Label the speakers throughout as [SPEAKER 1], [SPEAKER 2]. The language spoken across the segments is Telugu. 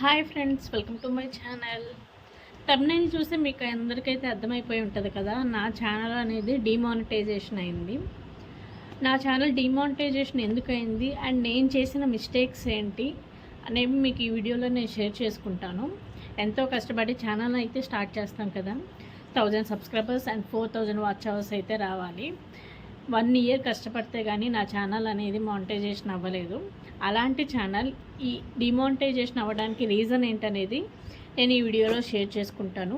[SPEAKER 1] Hi friends welcome to my channel. తమిళ చూస్తే మీకు అందరికైతే అర్థమైపోయి ఉంటుంది కదా నా ఛానల్ అనేది డిమానిటైజేషన్ అయింది. నా ఛానల్ డిమానిటైజేషన్ ఎందుకు అయింది అండ్ నేను చేసిన మిస్టేక్స్ ఏంటి అనేవి మీకు ఈ వీడియోలో నేను షేర్ చేసుకుంటాను. ఎంతో కష్టపడి ఛానల్ అయితే స్టార్ట్ చేస్తాం కదా. Thousand subscribers and four thousand watch hours అయితే రావాలి. వన్ ఇయర్ కష్టపడితే కానీ నా ఛానల్ అనేది మానిటైజేషన్ అవ్వలేదు. అలాంటి ఛానల్ ఈ డిమానిటైజేషన్ అవ్వడానికి రీజన్ ఏంటనేది నేను ఈ వీడియోలో షేర్ చేసుకుంటాను.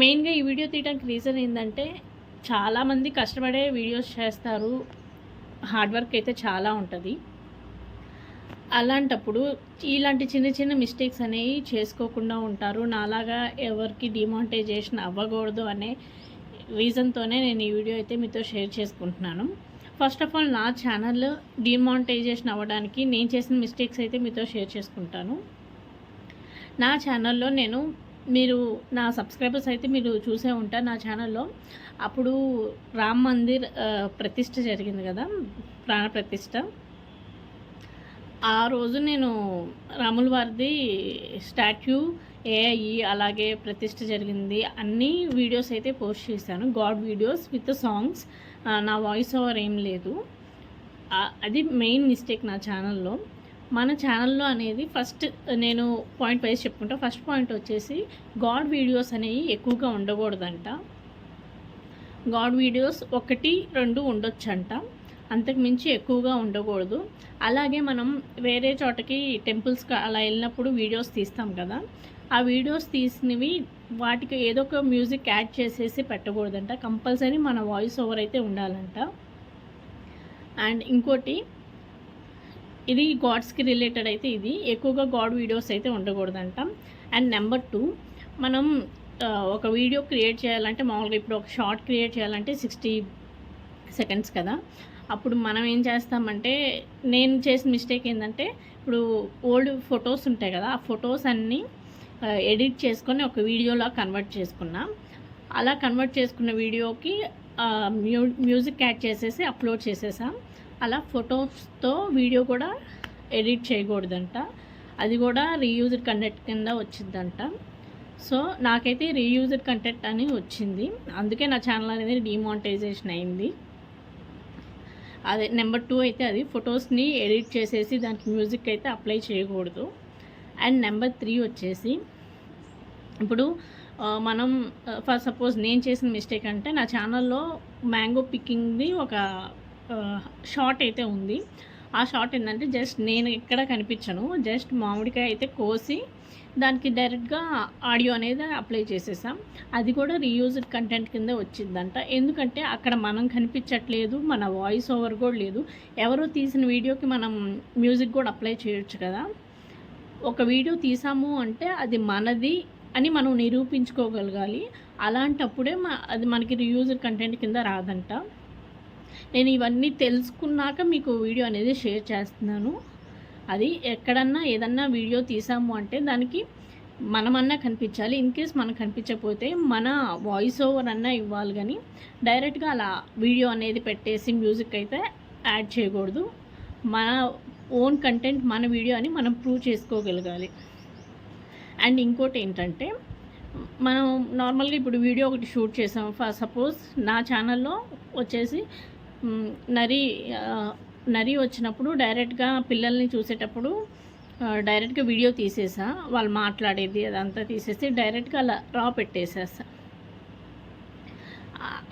[SPEAKER 1] మెయిన్గా ఈ వీడియో తీయడానికి రీజన్ ఏంటంటే చాలామంది కష్టపడే వీడియోస్ చేస్తారు. హార్డ్ వర్క్ అయితే చాలా ఉంటుంది. అలాంటప్పుడు ఇలాంటి చిన్న చిన్న మిస్టేక్స్ అనేవి చేసుకోకుండా ఉంటారు. నాలాగా ఎవరికి డిమానిటైజేషన్ అవ్వకూడదు అనే రీజన్తోనే నేను ఈ వీడియో అయితే మీతో షేర్ చేసుకుంటున్నాను. ఫస్ట్ ఆఫ్ ఆల్ నా ఛానల్ డిమానిటైజేషన్ అవ్వడానికి నేను చేసిన మిస్టేక్స్ అయితే మీతో షేర్ చేసుకుంటాను. నా ఛానల్లో నేను మీరు నా సబ్స్క్రైబర్స్ అయితే మీరు చూసే ఉంటారు నా ఛానల్లో అప్పుడు రామ్ మందిర్ ప్రతిష్ట జరిగింది కదా ప్రాణ ప్రతిష్ట. ఆ రోజు నేను రాముల వారిది స్టాట్యూ ఏఐ అలాగే ప్రతిష్ట జరిగింది. అన్ని వీడియోస్ అయితే పోస్ట్ చేశాను. గాడ్ వీడియోస్ విత్ సాంగ్స్ నా వాయిస్ ఓవర్ ఏం లేదు. అది మెయిన్ మిస్టేక్ నా ఛానల్లో మన ఛానల్లో అనేది ఫస్ట్ నేను పాయింట్ వైజ్ చెప్పుకుంటా. ఫస్ట్ పాయింట్ వచ్చేసి గాడ్ వీడియోస్ అనేవి ఎక్కువగా ఉండకూడదంట. గాడ్ వీడియోస్ ఒకటి రెండు ఉండొచ్చంట. అంతకుమించి ఎక్కువగా ఉండకూడదు. అలాగే మనం వేరే చోటకి టెంపుల్స్కి అలా వెళ్ళినప్పుడు వీడియోస్ తీస్తాం కదా. ఆ వీడియోస్ తీసినవి వాటికి ఏదో ఒక మ్యూజిక్ యాడ్ చేసేసి పెట్టకూడదంట. కంపల్సరీ మన వాయిస్ ఓవర్ అయితే ఉండాలంట. అండ్ ఇంకోటి ఇది గాడ్స్కి రిలేటెడ్ అయితే ఇది. ఎక్కువగా గాడ్ వీడియోస్ అయితే ఉండకూడదంట. అండ్ నెంబర్ టూ మనం ఒక వీడియో క్రియేట్ చేయాలంటే మామూలుగా ఇప్పుడు ఒక షార్ట్ క్రియేట్ చేయాలంటే సిక్స్టీ సెకండ్స్ కదా. అప్పుడు మనం ఏం చేస్తామంటే నేను చేసిన మిస్టేక్ ఏంటంటే ఇప్పుడు ఓల్డ్ ఫొటోస్ ఉంటాయి కదా ఆ ఫొటోస్ అన్నీ ఎడిట్ చేసుకొని ఒక వీడియోలా కన్వర్ట్ చేసుకున్నా. అలా కన్వర్ట్ చేసుకున్న వీడియోకి మ్యూ మ్యూజిక్ యాడ్ చేసేసి అప్లోడ్ చేసేసాం. అలా ఫొటోస్తో వీడియో కూడా ఎడిట్ చేయకూడదంట. అది కూడా రీయూజ్డ్ కంటెంట్ కింద వచ్చిందంట సో నాకైతే రీయూజ్డ్ కంటెంట్ అని వచ్చింది. అందుకే నా ఛానల్ అనేది డిమానిటైజేషన్ అయింది. అదే నెంబర్ టూ అయితే అది. ఫొటోస్ని ఎడిట్ చేసేసి దానికి మ్యూజిక్ అయితే అప్లై చేయకూడదు. అండ్ నెంబర్ త్రీ వచ్చేసి ఇప్పుడు మనం ఫర్ సపోజ్ నేను చేసిన మిస్టేక్ అంటే నా ఛానల్లో మ్యాంగో పికింగ్ది ఒక షార్ట్ అయితే ఉంది. ఆ షార్ట్ ఏంటంటే జస్ట్ నేను ఎక్కడ కనిపించను జస్ట్ మామిడికాయ అయితే కోసి దానికి డైరెక్ట్గా ఆడియో అనేది అప్లై చేసేసాం. అది కూడా రీయూజ్డ్ కంటెంట్ కింద వచ్చిందంట. ఎందుకంటే అక్కడ మనం కనిపించట్లేదు మన వాయిస్ ఓవర్ కూడా లేదు. ఎవరో తీసిన వీడియోకి మనం మ్యూజిక్ కూడా అప్లై చేయొచ్చు కదా. ఒక వీడియో తీసాము అంటే అది మనది అని మనం నిరూపించుకోగలగాలి. అలాంటప్పుడే మా అది మనకి రియూజర్ కంటెంట్ కింద రాదంట. నేను ఇవన్నీ తెలుసుకున్నాక మీకు వీడియో అనేది షేర్ చేస్తున్నాను. అది ఎక్కడన్నా ఏదన్నా వీడియో తీసాము అంటే దానికి మనమన్నా కనిపించాలి. ఇన్ కేస్ మనం కనిపించకపోతే మన వాయిస్ ఓవర్ అన్నా ఇవ్వాలి కానీ డైరెక్ట్గా అలా వీడియో అనేది పెట్టేసి మ్యూజిక్ అయితే యాడ్ చేయకూడదు. మన ఓన్ కంటెంట్ మన వీడియో అని మనం ప్రూవ్ చేసుకోగలగాలి. అండ్ ఇంకోటి ఏంటంటే మనం నార్మల్గా ఇప్పుడు వీడియో ఒకటి షూట్ చేసాం. ఫర్ సపోజ్ నా ఛానల్లో వచ్చేసి నరి నరి వచ్చినప్పుడు డైరెక్ట్గా పిల్లల్ని చూసేటప్పుడు డైరెక్ట్గా వీడియో తీసేసా. వాళ్ళు మాట్లాడేది అదంతా తీసేసి డైరెక్ట్గా అలా రా పెట్టేసేసా.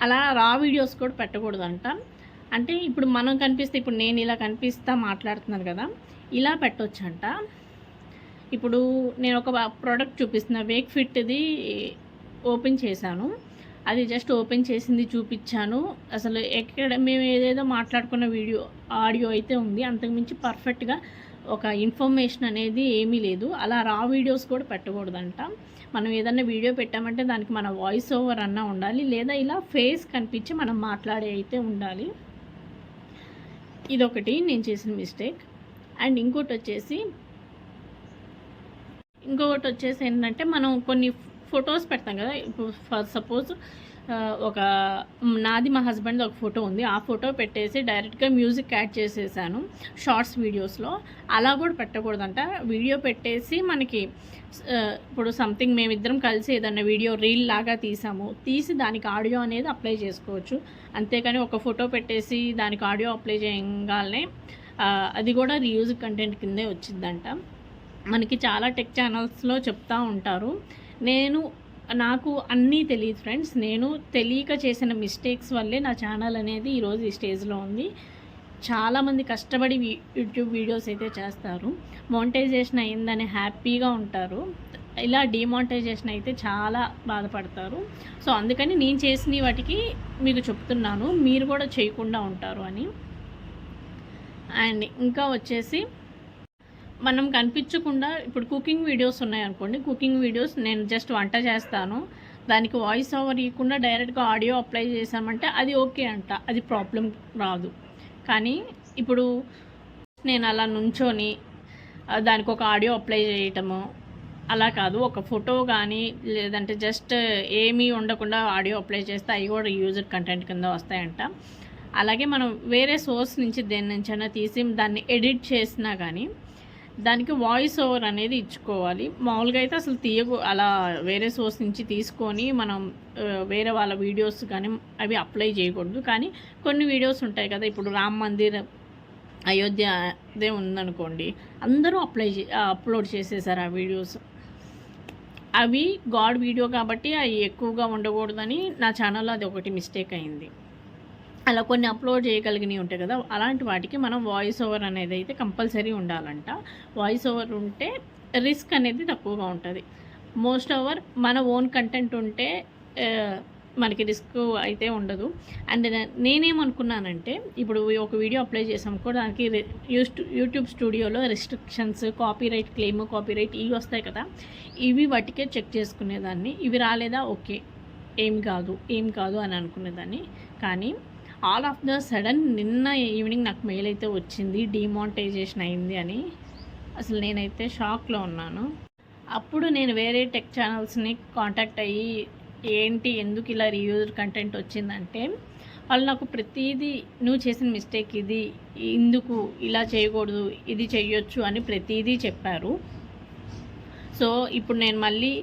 [SPEAKER 1] అలా రా వీడియోస్ కూడా పెట్టకూడదంట. అంటే ఇప్పుడు మనం కనిపిస్తే ఇప్పుడు నేను ఇలా కనిపిస్తా మాట్లాడుతున్నాను కదా ఇలా పెట్టొచ్చంట. ఇప్పుడు నేను ఒక ప్రోడక్ట్ చూపిస్తున్నా వేక్ ఫిట్ది ఓపెన్ చేశాను. అది జస్ట్ ఓపెన్ చేసింది చూపించాను. అసలు ఎక్కడ మేము ఏదేదో మాట్లాడుకున్న వీడియో ఆడియో అయితే ఉంది. అంతకుమించి పర్ఫెక్ట్గా ఒక ఇన్ఫర్మేషన్ అనేది ఏమీ లేదు. అలా రా వీడియోస్ కూడా పెట్టకూడదంట. మనం ఏదైనా వీడియో పెట్టామంటే దానికి మన వాయిస్ ఓవర్ అన్నా ఉండాలి. లేదా ఇలా ఫేస్ కనిపించి మనం మాట్లాడే అయితే ఉండాలి. ఇదొకటి నేను చేసిన మిస్టేక్. అండ్ ఇంకోటి వచ్చేసి ఇంకొకటి వచ్చేసి ఏంటంటే మనం కొన్ని ఫొటోస్ పెడతాం కదా ఇప్పుడు ఫర్ సపోజ్ ఒక నాది మా హస్బెండ్ ఒక ఫోటో ఉంది. ఆ ఫోటో పెట్టేసి డైరెక్ట్గా మ్యూజిక్ యాడ్ చేసేసాను షార్ట్స్ వీడియోస్లో. అలా కూడా పెట్టకూడదంట. వీడియో పెట్టేసి మనకి ఇప్పుడు సంథింగ్ మేమిద్దరం కలిసి ఏదన్నా వీడియో రీల్ లాగా తీసాము. తీసి దానికి ఆడియో అనేది అప్లై చేసుకోవచ్చు. అంతేకాని ఒక ఫోటో పెట్టేసి దానికి ఆడియో అప్లై చేయగానే అది కూడా రీయూజ్ కంటెంట్ కిందే వచ్చిందంట మనకి చాలా టెక్ ఛానల్స్లో చెప్తూ ఉంటారు. నేను నాకు అన్నీ తెలియదు ఫ్రెండ్స్. నేను తెలియక చేసిన మిస్టేక్స్ వల్లే నా ఛానల్ అనేది ఈరోజు ఈ స్టేజ్లో ఉంది. చాలామంది కష్టపడి యూట్యూబ్ వీడియోస్ అయితే చేస్తారు. మోనిటైజేషన్ అయిందని హ్యాపీగా ఉంటారు. ఇలా డిమానిటైజేషన్ అయితే చాలా బాధపడతారు. సో అందుకని నేను చేసిన వాటికి మీకు చెప్తున్నాను. మీరు కూడా చేయకుండా ఉంటారు అని. అండ్ ఇంకా వచ్చేసి మనం కనిపించకుండా ఇప్పుడు కుకింగ్ వీడియోస్ ఉన్నాయనుకోండి కుకింగ్ వీడియోస్ నేను జస్ట్ వంట చేస్తాను. దానికి వాయిస్ ఓవర్ ఇవ్వకుండా డైరెక్ట్గా ఆడియో అప్లై చేసామంటే అది ఓకే అంట. అది ప్రాబ్లం రాదు. కానీ ఇప్పుడు నేను అలా నుంచొని దానికి ఒక ఆడియో అప్లై చేయటము అలా కాదు. ఒక ఫోటో కానీ లేదంటే జస్ట్ ఏమీ ఉండకుండా ఆడియో అప్లై చేస్తే అవి కూడా యూజర్ కంటెంట్ కింద వస్తాయంట. అలాగే మనం వేరే సోర్స్ నుంచి దేని నుంచైనా తీసి దాన్ని ఎడిట్ చేసినా కానీ దానికి వాయిస్ ఓవర్ అనేది ఇచ్చుకోవాలి. మామూలుగా అయితే అసలు తీయకు అలా వేరే సోర్స్ నుంచి తీసుకొని మనం వేరే వాళ్ళ వీడియోస్ కానీ అవి అప్లై చేయకూడదు. కానీ కొన్ని వీడియోస్ ఉంటాయి కదా ఇప్పుడు రామ్ మందిర్ అయోధ్య అదే ఉందనుకోండి అందరూ అప్లై అప్లోడ్ చేసేసారు ఆ వీడియోస్ అవి గాడ్ వీడియో కాబట్టి అవి ఎక్కువగా ఉండకూడదని నా ఛానల్లో అది ఒకటి మిస్టేక్ అయింది. అలా కొన్ని అప్లోడ్ చేయగలిగినవి ఉంటాయి కదా అలాంటి వాటికి మనం వాయిస్ ఓవర్ అనేది అయితే కంపల్సరీ ఉండాలంట. వాయిస్ ఓవర్ ఉంటే రిస్క్ అనేది తక్కువగా ఉంటుంది. మోస్ట్ ఓవర్ మన ఓన్ కంటెంట్ ఉంటే మనకి రిస్క్ అయితే ఉండదు. అండ్ నేనేమనుకున్నానంటే ఇప్పుడు ఒక వీడియో అప్లై చేసాం కూడా దానికి యూస్- యూట్యూబ్ స్టూడియోలో రెస్ట్రిక్షన్స్ కాపీరైట్ క్లెయిమ్ కాపీరైట్ ఇవి వస్తాయి కదా ఇవి వాటికే చెక్ చేసుకునేదాన్ని. ఇవి రాలేదా? ఓకే ఏం కాదు. ఏం కాదు అని అనుకునేదాన్ని. కానీ ఆల్ ఆఫ్ ద సడన్ నిన్న ఈవినింగ్ నాకు మెయిల్ అయితే వచ్చింది డిమానిటైజేషన్ అయింది అని. అసలు నేనైతే షాక్లో ఉన్నాను. అప్పుడు నేను వేరే టెక్ ఛానల్స్ని కాంటాక్ట్ అయ్యి ఏంటి ఎందుకు ఇలా రీయూజర్ కంటెంట్ వచ్చిందంటే వాళ్ళు నాకు ప్రతిదీ నువ్వు చేసిన మిస్టేక్ ఇది ఇందుకు ఇలా చేయకూడదు ఇది చేయొచ్చు అని ప్రతిదీ చెప్పారు. సో ఇప్పుడు నేను మళ్ళీ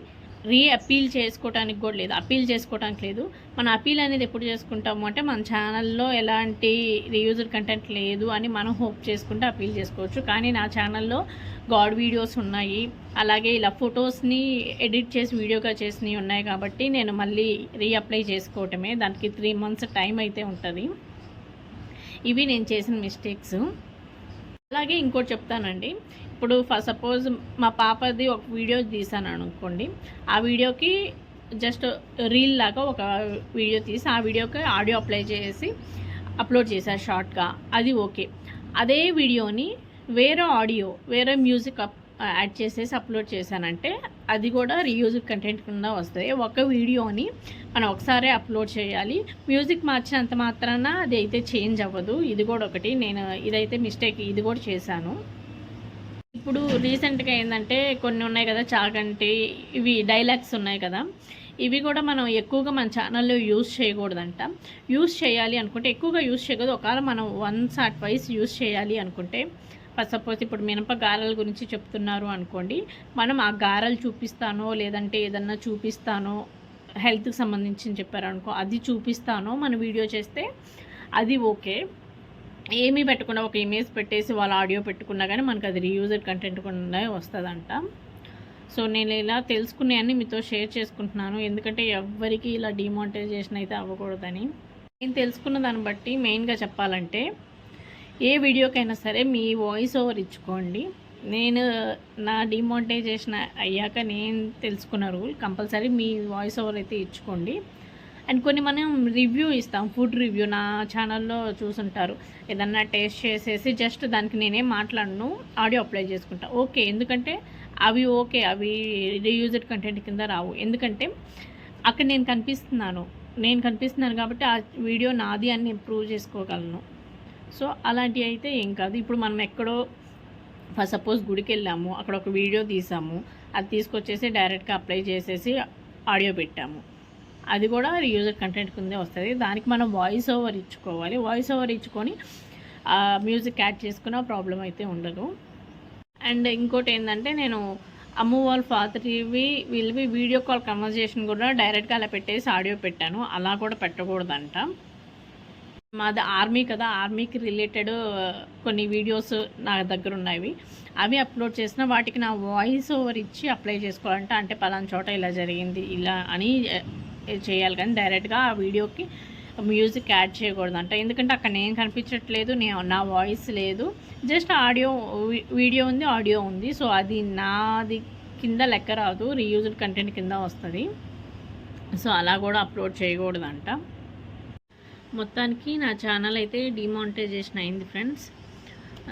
[SPEAKER 1] రీ అప్పీల్ చేసుకోవడానికి కూడా లేదు అప్పీల్ చేసుకోవడానికి లేదు. మన అపీల్ అనేది ఎప్పుడు చేసుకుంటాము అంటే మన ఛానల్లో ఎలాంటి రీయూజర్ కంటెంట్ లేదు అని మనం హోప్ చేసుకుంటే అపీల్ చేసుకోవచ్చు. కానీ నా ఛానల్లో గాడ్ వీడియోస్ ఉన్నాయి. అలాగే ఇలా ఫొటోస్ని ఎడిట్ చేసి వీడియోగా చేసినవి ఉన్నాయి కాబట్టి నేను మళ్ళీ రీఅప్లై చేసుకోవటమే. దానికి త్రీ మంత్స్ టైం అయితే ఉంటుంది. ఇవి నేను చేసిన మిస్టేక్స్. అలాగే ఇంకోటి చెప్తానండి. ఇప్పుడు ఫస్ట్ సపోజ్ మా పాపది ఒక వీడియో తీసాను అనుకోండి. ఆ వీడియోకి జస్ట్ రీల్ లాగా ఒక వీడియో తీసి ఆ వీడియోకి ఆడియో అప్లై చేసి అప్లోడ్ చేశారు షార్ట్గా. అది ఓకే. అదే వీడియోని వేరే ఆడియో వేరే మ్యూజిక్ అప్ యాడ్ చేసేసి అప్లోడ్ చేశానంటే అది కూడా రీయూజ్ కంటెంట్ కింద వస్తుంది. ఒక వీడియోని మనం ఒకసారి అప్లోడ్ చేయాలి. మ్యూజిక్ మార్చినంత మాత్రాన అది అయితే చేంజ్ అవ్వదు. ఇది కూడా ఒకటి. నేను ఇదైతే మిస్టేక్ ఇది కూడా చేశాను. ఇప్పుడు రీసెంట్గా ఏంటంటే కొన్ని ఉన్నాయి కదా చాగంటి ఇవి డైలాగ్స్ ఉన్నాయి కదా. ఇవి కూడా మనం ఎక్కువగా మన ఛానల్లో యూజ్ చేయకూడదంట. యూజ్ చేయాలి అనుకుంటే ఎక్కువగా యూజ్ చేయకూడదు. ఒకవేళ మనం వన్స్ ఆర్ ట్వైస్ యూజ్ చేయాలి అనుకుంటే సపోజ్ ఇప్పుడు మినప గారెల గురించి చెప్తున్నారు అనుకోండి మనం ఆ గారెలు చూపిస్తానో లేదంటే ఏదన్నా చూపిస్తానో హెల్త్కి సంబంధించి చెప్పారనుకో అది చూపిస్తానో మన వీడియో చేస్తే అది ఓకే. ఏమీ పెట్టకుండా ఒక ఇమేజ్ పెట్టేసి వాళ్ళ ఆడియో పెట్టుకున్నా కానీ మనకు అది రీయూజర్ కంటెంట్ కూడా వస్తుందంట. సో నేను ఇలా తెలుసుకునేవన్నీ మీతో షేర్ చేసుకుంటున్నాను. ఎందుకంటే ఎవ్వరికి ఇలా డిమానిటైజేషన్ అయితే అవ్వకూడదని. నేను తెలుసుకున్న దాన్ని బట్టి మెయిన్గా చెప్పాలంటే ఏ వీడియోకైనా సరే మీ వాయిస్ ఓవర్ ఇచ్చుకోండి. నేను నా డిమానిటైజేషన్ అయ్యాక నేను తెలుసుకున్న రూల్ కంపల్సరీ మీ వాయిస్ ఓవర్ అయితే ఇచ్చుకోండి. అండ్ కొన్ని మనం రివ్యూ ఇస్తాం ఫుడ్ రివ్యూ నా ఛానల్లో చూసుంటారు. ఏదన్నా టేస్ట్ చేసేసి జస్ట్ దానికి నేనే మాట్లాడను ఆడియో అప్లై చేసుకుంటా. ఓకే ఎందుకంటే అవి ఓకే అవి రీయూజ్డ్ కంటెంట్ కింద రావు. ఎందుకంటే అక్కడ నేను కనిపిస్తున్నాను. నేను కనిపిస్తున్నాను కాబట్టి ఆ వీడియో నాది అని నేను ప్రూవ్ చేసుకోగలను. సో అలాంటివి అయితే ఏం కాదు. ఇప్పుడు మనం ఎక్కడో ఫస్ట్ సపోజ్ గుడికి వెళ్ళాము అక్కడ ఒక వీడియో తీసాము అది తీసుకొచ్చేసి డైరెక్ట్గా అప్లై చేసేసి ఆడియో పెట్టాము. అది కూడా యూజర్ కంటెంట్ కిందే వస్తుంది. దానికి మనం వాయిస్ ఓవర్ ఇచ్చుకోవాలి. వాయిస్ ఓవర్ ఇచ్చుకొని మ్యూజిక్ యాడ్ చేసుకున్న ప్రాబ్లం అయితే ఉండదు. అండ్ ఇంకోటి ఏంటంటే నేను అమ్మ వాళ్ళ ఫాదర్వి వీళ్ళవి వీడియో కాల్ కన్వర్జేషన్ కూడా డైరెక్ట్గా అలా పెట్టేసి ఆడియో పెట్టాను. అలా కూడా పెట్టకూడదంట. మాది ఆర్మీ కదా. ఆర్మీకి రిలేటెడ్ కొన్ని వీడియోస్ నా దగ్గర ఉన్నవి అవి అప్లోడ్ చేసిన వాటికి నా వాయిస్ ఓవర్ ఇచ్చి అప్లై చేసుకోవాలంటే. అంటే పలానా చోట ఇలా జరిగింది ఇలా అని చేయాలి కానీ డైరెక్ట్గా ఆ వీడియోకి మ్యూజిక్ యాడ్ చేయకూడదంట. ఎందుకంటే అక్కడ నేను కనిపించట్లేదు నేను నా వాయిస్ లేదు. జస్ట్ ఆడియో వీడియో ఉంది ఆడియో ఉంది. సో అది నాది కింద లెక్క రాదు రీయూజ్డ్ కంటెంట్ కింద వస్తుంది. సో అలా కూడా అప్లోడ్ చేయకూడదంట. మొత్తానికి నా ఛానల్ అయితే డిమానిటైజేషన్ అయింది ఫ్రెండ్స్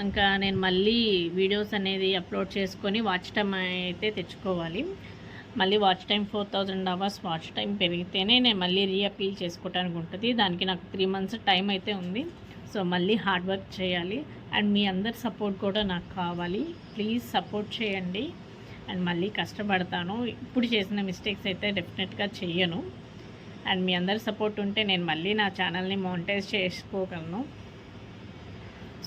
[SPEAKER 1] ఇంకా నేను మళ్ళీ వీడియోస్ అనేది అప్లోడ్ చేసుకొని వాచ్ టైం అయితే తెచ్చుకోవాలి. మళ్ళీ watch time four thousand hours watch time పెరిగితేనే నేను మళ్ళీ రీఅపీల్ చేసుకోవడానికి ఉంటుంది. దానికి నాకు త్రీ మంత్స్ టైం అయితే ఉంది. సో మళ్ళీ హార్డ్ వర్క్ చేయాలి. అండ్ మీ అందరి సపోర్ట్ కూడా నాకు కావాలి. ప్లీజ్ సపోర్ట్ చేయండి. అండ్ మళ్ళీ కష్టపడతాను. ఇప్పుడు చేసిన మిస్టేక్స్ అయితే డెఫినెట్గా చెయ్యను. అండ్ మీ అందరి సపోర్ట్ ఉంటే నేను మళ్ళీ నా ఛానల్ని మోనిటైజ్ చేసుకోగలను.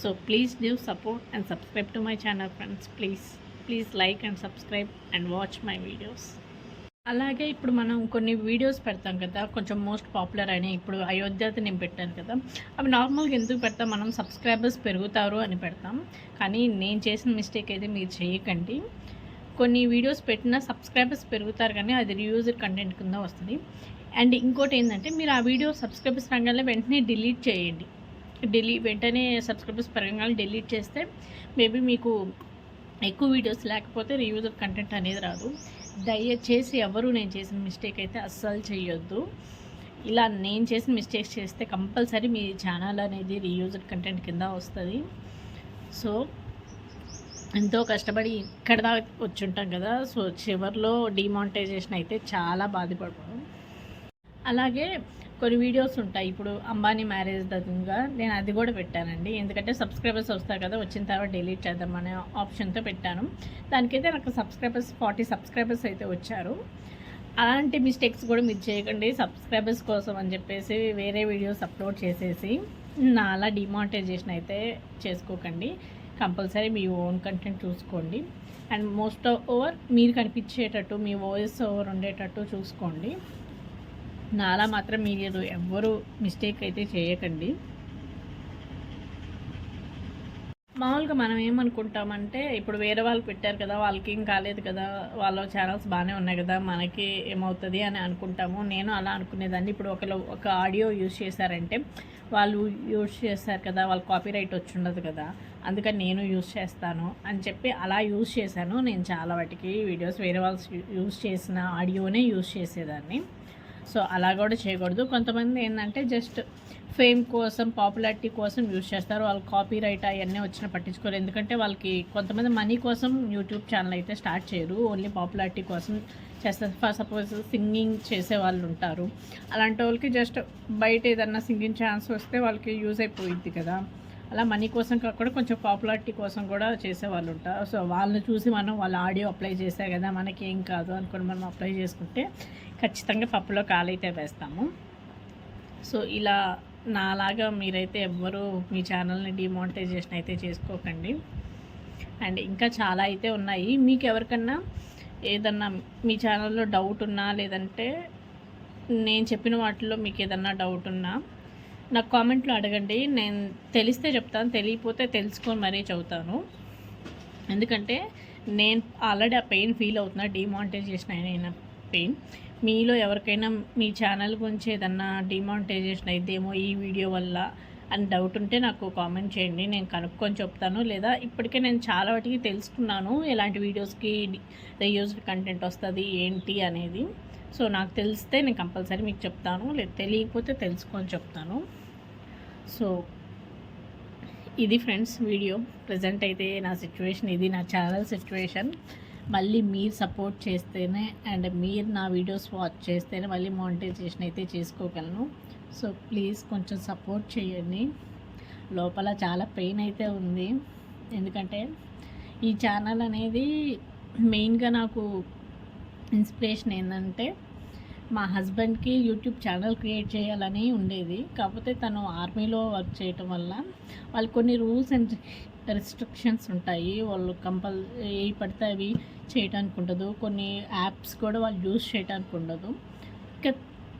[SPEAKER 1] So please give support and subscribe to my channel friends please please like and subscribe and watch my videos. అలాగే ఇప్పుడు మనం కొన్ని వీడియోస్ పెడతాం కదా కొంచెం మోస్ట్ పాపులర్ అని ఇప్పుడు అయోధ్యతో నేను పెట్టాను కదా అవి నార్మల్గా ఎందుకు పెడతాం? మనం సబ్స్క్రైబర్స్ పెరుగుతారు అని పెడతాం. కానీ నేను చేసిన మిస్టేక్ అయితే మీరు చేయకండి. కొన్ని వీడియోస్ పెట్టినా సబ్స్క్రైబర్స్ పెరుగుతారు కానీ అది రియూజర్ కంటెంట్ కింద వస్తుంది. అండ్ ఇంకోటి ఏంటంటే మీరు ఆ వీడియో సబ్స్క్రైబర్స్ రంగాల్లో వెంటనే డిలీట్ చేయండి. డిలీ వెంటనే సబ్స్క్రైబర్స్ పెరగానే డిలీట్ చేస్తే మేబీ మీకు ఎక్కువ వీడియోస్ లేకపోతే రివ్యూజర్ కంటెంట్ అనేది రాదు. దయచేసి ఎవరు నేను చేసిన మిస్టేక్ అయితే అస్సలు చేయొద్దు ఇలా నేను చేసిన మిస్టేక్స్ చేస్తే కంపల్సరీ మీ ఛానల్ అనేది రీయూజ్డ్ కంటెంట్ కింద వస్తుంది. సో ఎంతో కష్టపడి ఇక్కడ దాకా వచ్చి ఉంటాం కదా సో చివరిలో డిమానిటైజేషన్ అయితే చాలా బాధపడతాం అలాగే కొన్ని వీడియోస్ ఉంటాయి. ఇప్పుడు అంబానీ మ్యారేజ్ దగ్గర నేను అది కూడా పెట్టానండి. ఎందుకంటే సబ్స్క్రైబర్స్ వస్తారు కదా వచ్చిన తర్వాత డిలీట్ చేద్దాం అనే ఆప్షన్తో పెట్టాను. దానికైతే నాకు సబ్స్క్రైబర్స్ ఫార్టీ సబ్స్క్రైబర్స్ అయితే వచ్చారు. అలాంటి మిస్టేక్స్ కూడా మీరు చేయకండి. సబ్స్క్రైబర్స్ కోసం అని చెప్పేసి వేరే వీడియోస్ అప్లోడ్ చేసేసి నా అలా డిమానిటైజేషన్ అయితే చేసుకోకండి. కంపల్సరీ మీ ఓన్ కంటెంట్ చూసుకోండి. అండ్ మోస్ట్ ఓవర్ మీరు కనిపించేటట్టు మీ వాయిస్ ఓవర్ ఉండేటట్టు చూసుకోండి. నాలా మాత్రం మీరు ఎవ్వరూ మిస్టేక్ అయితే చేయకండి. మామూలుగా మనం ఏమనుకుంటామంటే ఇప్పుడు వేరే వాళ్ళు పెట్టారు కదా వాళ్ళకి ఏం కాలేదు కదా వాళ్ళ ఛానల్స్ బాగానే ఉన్నాయి కదా మనకి ఏమవుతుంది అని అనుకుంటాము. నేను అలా అనుకునేదాన్ని. ఇప్పుడు ఒకరు ఒక ఆడియో యూజ్ చేశారంటే వాళ్ళు యూజ్ చేస్తారు కదా వాళ్ళు కాపీ రైట్ వచ్చి ఉండదు కదా అందుకని నేను యూజ్ చేస్తాను అని చెప్పి అలా యూజ్ చేశాను. నేను చాలా వాటికి వీడియోస్ వేరే వాళ్ళు యూజ్ చేసిన ఆడియోనే యూజ్ చేసేదాన్ని. సో అలా కూడా చేయకూడదు. కొంతమంది ఏంటంటే జస్ట్ ఫేమ్ కోసం పాపులారిటీ కోసం యూజ్ చేస్తారు. వాళ్ళు కాపీ రైట్ అవన్నీ వచ్చిన పట్టించుకోరు. ఎందుకంటే వాళ్ళకి కొంతమంది మనీ కోసం యూట్యూబ్ ఛానల్ అయితే స్టార్ట్ చేయరు. ఓన్లీ పాపులారిటీ కోసం చేస్తారు. ఫర్ సపోజ్ సింగింగ్ చేసే వాళ్ళు ఉంటారు. అలాంటి వాళ్ళకి జస్ట్ బయట ఏదన్నా సింగింగ్ ఛాన్స్ వస్తే వాళ్ళకి యూజ్ అయిపోయింది కదా. అలా మనీ కోసం కాకుండా కొంచెం పాపులారిటీ కోసం కూడా చేసేవాళ్ళు ఉంటారు. సో వాళ్ళని చూసి మనం వాళ్ళ ఆడియో అప్లై చేసే కదా మనకి ఏం కాదు అనుకుని మనం అప్లై చేసుకుంటే ఖచ్చితంగా పప్పులో కాలైతే వేస్తాము. సో ఇలా నాలాగా మీరైతే ఎవ్వరూ మీ ఛానల్ని డిమానిటైజేషన్ అయితే చేసుకోకండి. అండ్ ఇంకా చాలా అయితే ఉన్నాయి. మీకు ఎవరికన్నా ఏదన్నా మీ ఛానల్లో డౌట్ ఉన్నా లేదంటే నేను చెప్పిన వాటిలో మీకు ఏదన్నా డౌట్ ఉన్నా నాకు కామెంట్లో అడగండి. నేను తెలిస్తే చెప్తాను తెలియకపోతే తెలుసుకొని మరీ చదువుతాను. ఎందుకంటే నేను ఆల్రెడీ ఆ పెయిన్ ఫీల్ అవుతున్నా డిమానిటైజేషన్ అయిన పెయిన్. మీలో ఎవరికైనా మీ ఛానల్ గురించి ఏదన్నా డిమానిటైజేషన్ అయిద్దేమో ఈ వీడియో వల్ల అని డౌట్ ఉంటే నాకు కామెంట్ చేయండి. నేను కనుక్కొని చెప్తాను. లేదా ఇప్పటికే నేను చాలా వాటికి తెలుసుకున్నాను. ఎలాంటి వీడియోస్కి రీయూజ్డ్ కంటెంట్ వస్తుంది ఏంటి అనేది. సో నాకు తెలిస్తే నేను కంపల్సరీ మీకు చెప్తాను. లేదు తెలియకపోతే తెలుసుకొని చెప్తాను. సో ఇది ఫ్రెండ్స్ వీడియో ప్రజెంట్ అయితే నా సిచ్యువేషన్ ఇది నా ఛానల్ సిచ్యువేషన్ మళ్ళీ మీరు సపోర్ట్ చేస్తేనే అండ్ మీరు నా వీడియోస్ వాచ్ చేస్తేనే మళ్ళీ మానిటైజేషన్ అయితే చేసుకోగలను. సో ప్లీజ్ కొంచెం సపోర్ట్ చేయండి. లోపల చాలా పెయిన్ అయితే ఉంది. ఎందుకంటే ఈ ఛానల్ అనేది మెయిన్గా నాకు ఇన్స్పిరేషన్ ఏంటంటే మా హస్బెండ్కి యూట్యూబ్ ఛానల్ క్రియేట్ చేయాలని ఉండేది. కాకపోతే తను ఆర్మీలో వర్క్ చేయటం వల్ల వాళ్ళు కొన్ని రూల్స్ అండ్ రెస్ట్రిక్షన్స్ ఉంటాయి. వాళ్ళు కంపల్ ఏ పడితే అవి చేయడానికి ఉండదు. కొన్ని యాప్స్ కూడా వాళ్ళు యూజ్ చేయడానికి ఉండదు. ఇంకా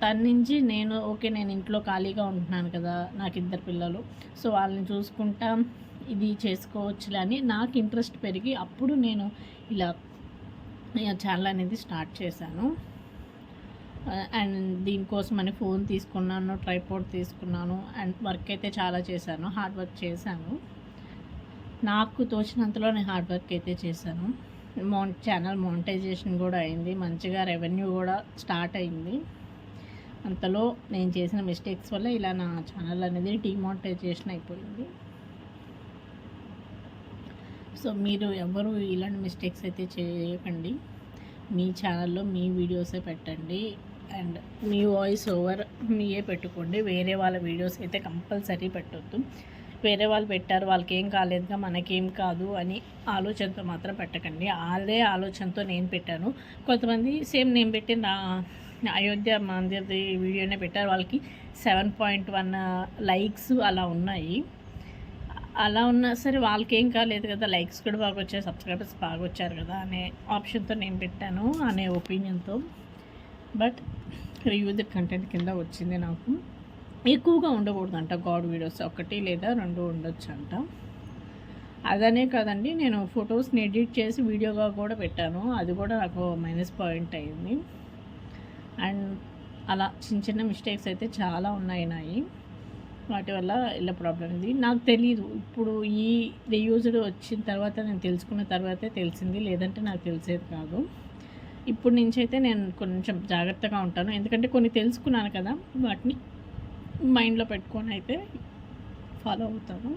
[SPEAKER 1] తన నుంచి నేను ఓకే నేను ఇంట్లో ఖాళీగా ఉంటున్నాను కదా నాకు ఇద్దరు పిల్లలు. సో వాళ్ళని చూసుకుంటా ఇది చేసుకోవచ్చులే అని నాకు ఇంట్రెస్ట్ పెరిగి అప్పుడు నేను ఇలా ఛానల్ అనేది స్టార్ట్ చేశాను. అండ్ దీనికోసం అని ఫోన్ తీసుకున్నాను ట్రైపోర్ట్ తీసుకున్నాను. అండ్ వర్క్ అయితే చాలా చేశాను హార్డ్ వర్క్ చేశాను. నాకు తోచినంతలో నేను హార్డ్ వర్క్ అయితే చేశాను. మోన్ ఛానల్ మోనిటైజేషన్ కూడా అయింది. మంచిగా రెవెన్యూ కూడా స్టార్ట్ అయింది. అంతలో నేను చేసిన మిస్టేక్స్ వల్ల ఇలా నా ఛానల్ అనేది డిమానిటైజేషన్ అయిపోయింది. సో మీరు ఎవరు ఇలాంటి మిస్టేక్స్ అయితే చేయకండి. మీ ఛానల్లో మీ వీడియోసే పెట్టండి. అండ్ మీ వాయిస్ ఓవర్ మీయే పెట్టుకోండి. వేరే వాళ్ళ వీడియోస్ అయితే కంపల్సరీ పెట్టొద్దు. వేరే వాళ్ళు పెట్టారు వాళ్ళకి ఏం కాలేదుగా మనకేం కాదు అని ఆలోచనతో మాత్రం పెట్టకండి. అదే ఆలోచనతో నేను పెట్టాను. కొంతమంది సేమ్ నేను పెట్టిన నా అయోధ్య మందిర్ది వీడియోనే పెట్టారు. వాళ్ళకి సెవెన్ పాయింట్ వన్ లైక్స్ అలా ఉన్నాయి. అలా ఉన్నా సరే వాళ్ళకి ఏం కాలేదు కదా లైక్స్ కూడా బాగా వచ్చాయి సబ్స్క్రైబర్స్ బాగా వచ్చారు కదా అనే ఆప్షన్తో నేను పెట్టాను అనే ఒపీనియన్తో. బట్ రివ్యూ ది కంటెంట్ కింద వచ్చింది నాకు. ఎక్కువగా ఉండకూడదంట. గాడ్ వీడియోస్ ఒకటి లేదా రెండు ఉండొచ్చు అంట అదనే కదండి నేను ఫొటోస్ని ఎడిట్ చేసి వీడియోగా కూడా పెట్టాను. అది కూడా నాకు మైనస్ పాయింట్ అయింది. అండ్ అలా చిన్న చిన్న మిస్టేక్స్ అయితే చాలా ఉన్నాయి నాయి వాటి వల్ల ఇలా ప్రాబ్లం ఇది నాకు తెలియదు ఇప్పుడు ఈ రీయూజ్డ్ వచ్చిన తర్వాత నేను తెలుసుకున్న తర్వాతే తెలిసింది. లేదంటే నాకు తెలిసేది కాదు. ఇప్పుడు నుంచి అయితే నేను కొంచెం జాగ్రత్తగా ఉంటాను. ఎందుకంటే కొన్ని తెలుసుకున్నాను కదా వాటిని మైండ్లో పెట్టుకొని అయితే ఫాలో అవుతాను.